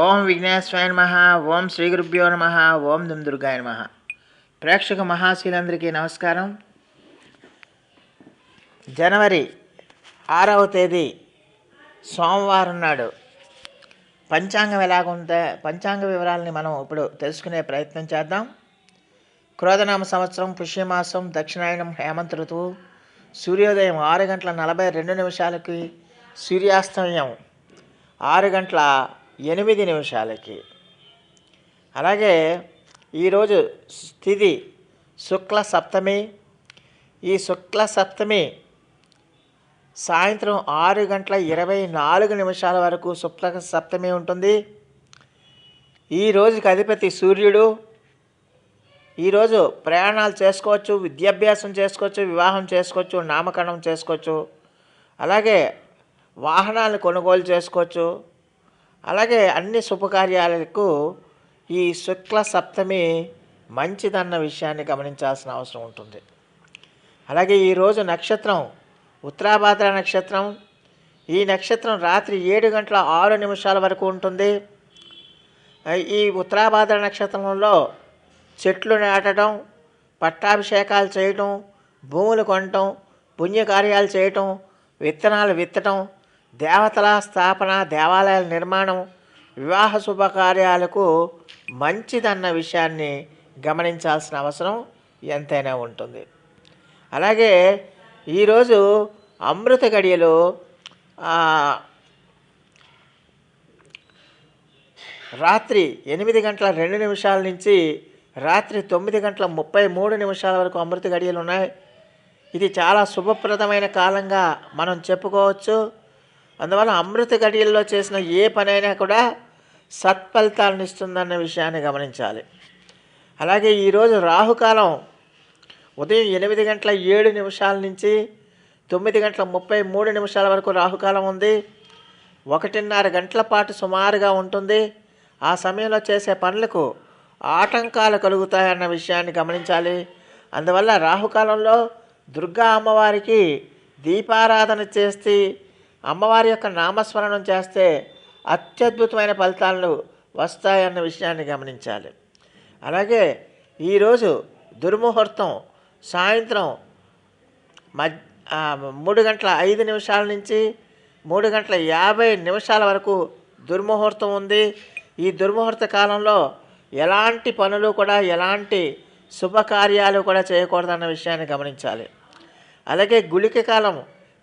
ఓం విఘ్నేశ్వరాయ నమ ఓం శ్రీ గురుభ్యో నమ ఓం దుమ్ దుర్గాయ నమ. ప్రేక్షక మహాశీలందరికీ నమస్కారం. జనవరి ఆరవ తేదీ సోమవారం నాడు పంచాంగం ఎలాగుంటే పంచాంగ వివరాలని మనం ఇప్పుడు తెలుసుకునే ప్రయత్నం చేద్దాం. క్రోధనామ సంవత్సరం పుష్యమాసం దక్షిణాయనం హేమంత ఋతువు సూర్యోదయం ఆరు గంటల నలభై రెండు నిమిషాలకి సూర్యాస్తమయం ఆరు గంటల ఎనిమిది నిమిషాలకి. అలాగే ఈరోజు స్థితి శుక్ల సప్తమి. ఈ శుక్ల సప్తమి సాయంత్రం ఆరు గంటల ఇరవై నాలుగు నిమిషాల వరకు శుక్ల సప్తమి ఉంటుంది. ఈ రోజుకి అధిపతి సూర్యుడు. ఈరోజు ప్రయాణాలు చేసుకోవచ్చు విద్యాభ్యాసం చేసుకోవచ్చు వివాహం చేసుకోవచ్చు నామకరణం చేసుకోవచ్చు. అలాగే వాహనాలు కొనుగోలు చేసుకోవచ్చు. అలాగే అన్ని శుభకార్యాలకు ఈ శుక్ల సప్తమి మంచిదన్న విషయాన్ని గమనించాల్సిన అవసరం ఉంటుంది. అలాగే ఈరోజు నక్షత్రం ఉత్తరాభాద్ర నక్షత్రం ఈ నక్షత్రం రాత్రి ఏడు గంటల ఆరు నిమిషాల వరకు ఉంటుంది. ఈ ఉత్తరాభాద్ర నక్షత్రంలో చెట్లు నాటడం పట్టాభిషేకాలు చేయటం భూములు కొనటం పుణ్యకార్యాలు చేయటం విత్తనాలు విత్తటం దేవతల స్థాపన దేవాలయాల నిర్మాణం వివాహ శుభకార్యాలకు మంచిదన్న విషయాన్ని గమనించాల్సిన అవసరం ఎంతైనా ఉంటుంది. అలాగే ఈరోజు అమృత గడియలు రాత్రి ఎనిమిది గంటల రెండు నిమిషాల నుంచి రాత్రి తొమ్మిది గంటల ముప్పై మూడు నిమిషాల వరకు అమృత గడియలు ఉన్నాయి. ఇది చాలా శుభప్రదమైన కాలంగా మనం చెప్పుకోవచ్చు. అందువల్ల అమృత గడియల్లో చేసిన ఏ పనైనా కూడా సత్ఫలితాలను ఇస్తుందన్న విషయాన్ని గమనించాలి. అలాగే ఈరోజు రాహుకాలం ఉదయం ఎనిమిది గంటల ఏడు నిమిషాల నుంచి తొమ్మిది గంటల ముప్పై మూడు నిమిషాల వరకు రాహుకాలం ఉంది. ఒకటిన్నర గంటల పాటు సుమారుగా ఉంటుంది. ఆ సమయంలో చేసే పనులకు ఆటంకాలు కలుగుతాయన్న విషయాన్ని గమనించాలి. అందువల్ల రాహుకాలంలో దుర్గా అమ్మవారికి దీపారాధన చేస్తే అమ్మవారి యొక్క నామస్మరణం చేస్తే అత్యద్భుతమైన ఫలితాలు వస్తాయన్న విషయాన్ని గమనించాలి. అలాగే ఈరోజు దుర్ముహూర్తం సాయంత్రం మధ్య మూడు గంటల ఐదు నిమిషాల నుంచి మూడు గంటల యాభై నిమిషాల వరకు దుర్ముహూర్తం ఉంది. ఈ దుర్ముహూర్త కాలంలో ఎలాంటి పనులు కూడా ఎలాంటి శుభకార్యాలు కూడా చేయకూడదన్న విషయాన్ని గమనించాలి. అలాగే గుళిక కాలం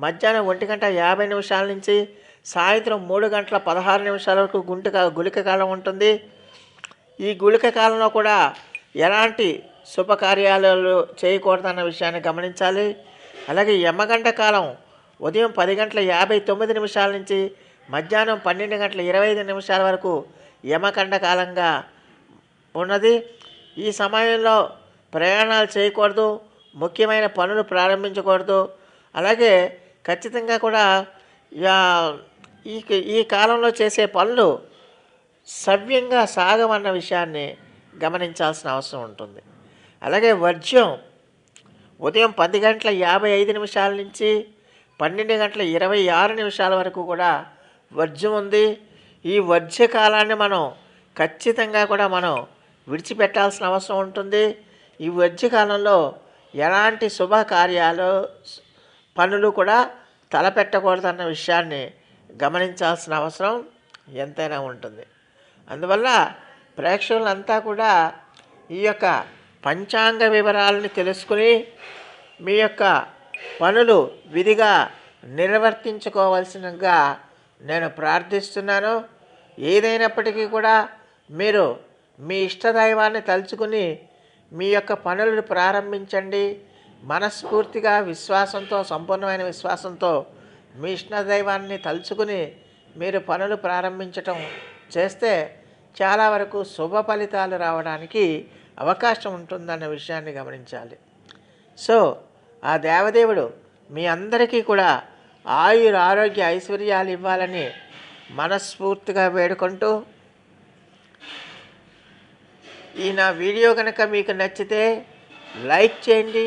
మధ్యాహ్నం ఒంటి గంట యాభై నిమిషాల నుంచి సాయంత్రం మూడు గంటల పదహారు నిమిషాల వరకు గుంట గుళిక కాలం ఉంటుంది. ఈ గుళిక కాలంలో కూడా ఎలాంటి శుభకార్యాలు చేయకూడదన్న విషయాన్ని గమనించాలి. అలాగే యమగంట కాలం ఉదయం పది గంటల యాభై తొమ్మిది నిమిషాల నుంచి మధ్యాహ్నం పన్నెండు గంటల ఇరవై ఐదు నిమిషాల వరకు యమకండ కాలంగా ఉన్నది. ఈ సమయంలో ప్రయాణాలు చేయకూడదు. ముఖ్యమైన పనులు ప్రారంభించకూడదు. అలాగే ఖచ్చితంగా కూడా ఈ ఈ కాలంలో చేసే పనులు సవ్యంగా సాగమన్న విషయాన్ని గమనించాల్సిన అవసరం ఉంటుంది. అలాగే వర్జ్యం ఉదయం పది గంటల యాభై ఐదు నిమిషాల నుంచి పన్నెండు గంటల ఇరవై ఆరు నిమిషాల వరకు కూడా వర్జ్యం ఉంది. ఈ వర్జ్య కాలాన్ని మనం ఖచ్చితంగా కూడా మనం విడిచిపెట్టాల్సిన అవసరం ఉంటుంది. ఈ వర్జ్య కాలంలో ఎలాంటి శుభకార్యాలు పనులు కూడా తలపెట్టకూడదన్న విషయాన్ని గమనించాల్సిన అవసరం ఎంతైనా ఉంటుంది. అందువల్ల ప్రేక్షకులంతా కూడా ఈ యొక్క పంచాంగ వివరాలని తెలుసుకుని మీ యొక్క పనులు విధిగా నిర్వర్తించుకోవాల్సినగా నేను ప్రార్థిస్తున్నాను. ఏదైనప్పటికీ కూడా మీరు మీ ఇష్టదైవాన్ని తలుచుకుని మీ యొక్క పనులను ప్రారంభించండి. మనస్ఫూర్తిగా విశ్వాసంతో సంపూర్ణమైన విశ్వాసంతో మీ ఇష్టదైవాన్ని తలుచుకుని మీరు పనులు ప్రారంభించటం చేస్తే చాలా వరకు శుభ ఫలితాలు రావడానికి అవకాశం ఉంటుందన్న విషయాన్ని గమనించాలి. సో ఆ దేవదేవుడు మీ అందరికీ కూడా ఆయుర ఆరోగ్య ఐశ్వర్యాలు ఇవ్వాలని మనస్ఫూర్తిగా వేడుకుంటూ ఈ నా వీడియో కనుక మీకు నచ్చితే లైక్ చేయండి